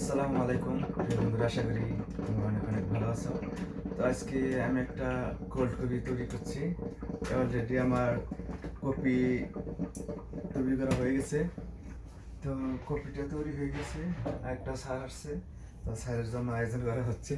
আসসালামু আলাইকুম। বন্ধুরা, আশা করি তোমরা অনেক অনেক ভালো আছো। তো আজকে আমি একটা কোল্ড কপি তৈরি করছি। অলরেডি আমার কপি তৈরি করা হয়ে গেছে। তো কপিটা তৈরি হয়ে গেছে। একটা সার আসছে। তো সারের জন্য আয়োজন করা হচ্ছে।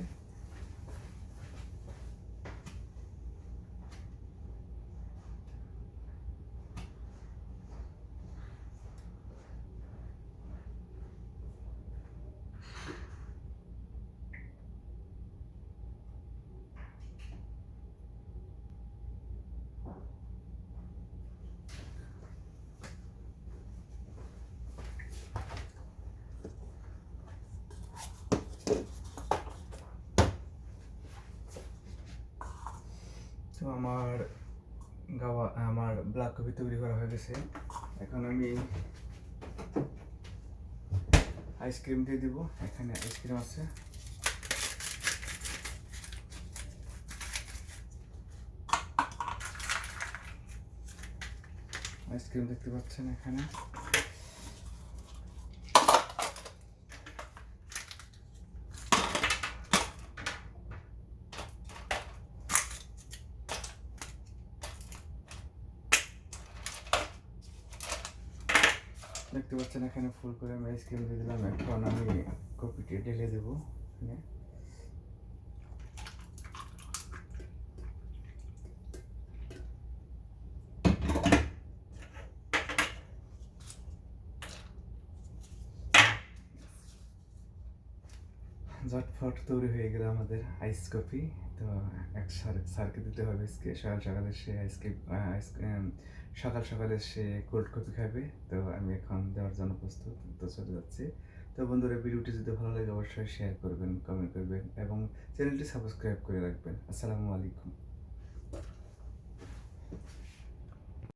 তো আমার গাওয়া, আমার ব্ল্যাক কপি তৈরি করা হয়ে গেছে। এখন আমি আইসক্রিম দিয়ে দিব। এখানে আইসক্রিম আছে। আইসক্রিম দেখতে পাচ্ছেন এখানে। দেখতে পাচ্ছেন, এখানে ফুল করে আমি আইসক্রিম দিয়ে দিলাম। এখন আমি কপিটি ঢেলে দেবো। এখানে। ঝটফট তৈরি হয়ে গেল আমাদের আইস কফি তো এক স্যারকে দিতে হবে আজকে। সকাল সকালে সে আইসক্রিম আইস সকাল সকালে সে কোল্ড কফি খাবে। তো আমি এখন দেওয়ার জন্য প্রস্তুত, তো চলে যাচ্ছি। তো বন্ধুরা, ভিডিওটি যদি ভালো লাগে অবশ্যই শেয়ার করবেন কমেন্ট করবেন এবং চ্যানেলটি সাবস্ক্রাইব করে রাখবেন। আসসালামু আলাইকুম।